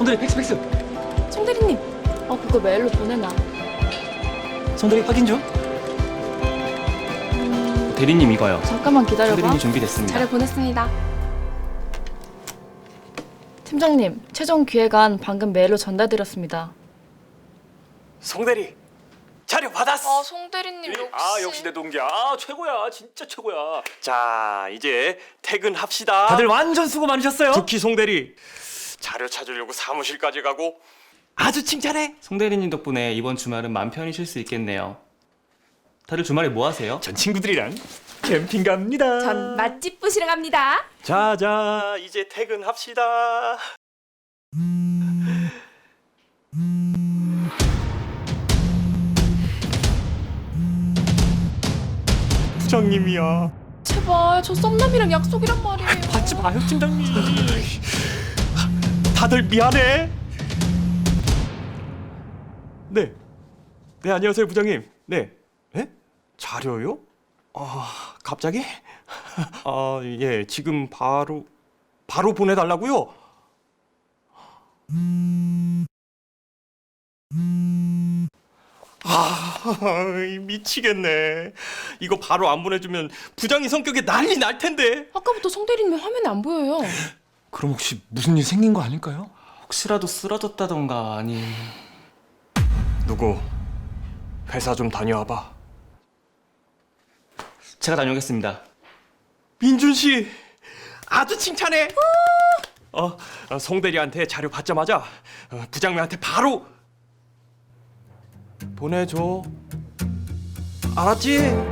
송대리 팩스 팩스. 송대리님, 어 그거 메일로 보내놔. 송대리 확인 좀. 대리님 이거요. 잠깐만 기다려봐. 송대리님 준비됐습니다. 잘 보냈습니다. 팀장님, 최종 기획안 방금 메일로 전달드렸습니다. 송대리 자료 받았어. 송대리님 아 역시 내 동기. 아 최고야. 진짜 최고야. 자 이제 퇴근합시다. 다들 완전 수고 많으셨어요. 두키 송대리 자료 찾으려고 사무실까지 가고 아주 칭찬해. 송 대리님 덕분에 이번 주말은 맘 편히 쉴 수 있겠네요. 다들 주말에 뭐 하세요? 전 친구들이랑 캠핑 갑니다. 전 맛집 부시러 갑니다. 자자 이제 퇴근합시다. 부장님이야. 제발 저 썸남이랑 약속이란 말이에요. 받지 마요 팀장님. 다들 미안해. 네. 네 안녕하세요 부장님. 네. 네? 자료요? 아 갑자기? 아 예 지금 바로 바로 보내 달라고요? 아 미치겠네. 이거 바로 안 보내주면 부장이 성격에 난리 날 텐데. 아까부터 송대리님 화면에 안 보여요. 그럼 혹시 무슨 일 생긴 거 아닐까요? 혹시라도 쓰러졌다던가 아니 누구 회사 좀 다녀와봐. 제가 다녀오겠습니다. 민준 씨 아주 칭찬해. 어, 어, 송 대리한테 자료 받자마자 어, 부장님한테 바로 보내줘. 알았지?